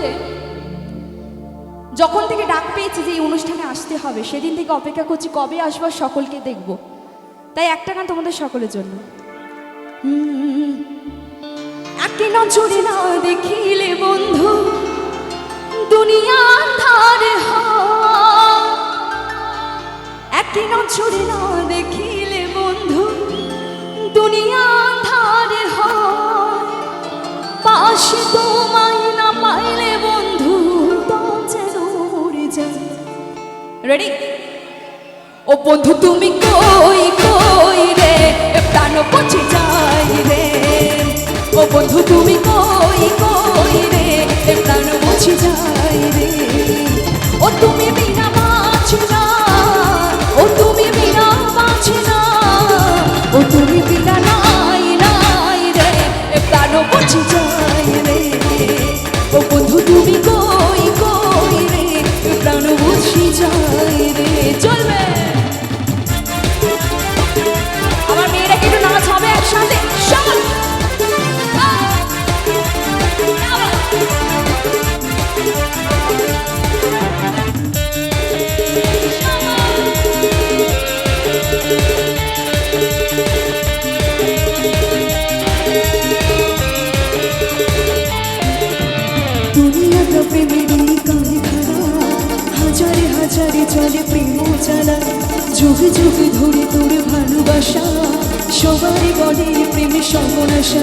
বলতে যখন থেকে ডাক পেয়েছি যে এই অনুষ্ঠানে আসতে হবে, সেদিন থেকে অপেক্ষা করছি কবে আসব সকলকে দেখব তাই একটা গান তোমাদের সকলের জন্য নজরে না দেখিলে বন্ধু দুনিয়া হয়। একে নজরে না দেখিলে বন্ধু দুনিয়া রেডি ও বন্ধু, তুমি কই কই রে? প্রাণ পচে যাই রে। ও বন্ধু, তুমি কই হাজারে চলে প্রেম চালা যুগে যুগে ধরে তোর ভালোবাসা সবারই বলে প্রেমে সর্বনাশা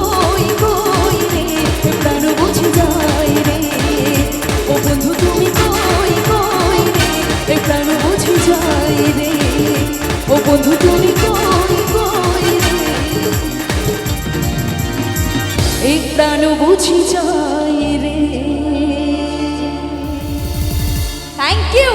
প্রাণ বুঝি যায় রে? Thank you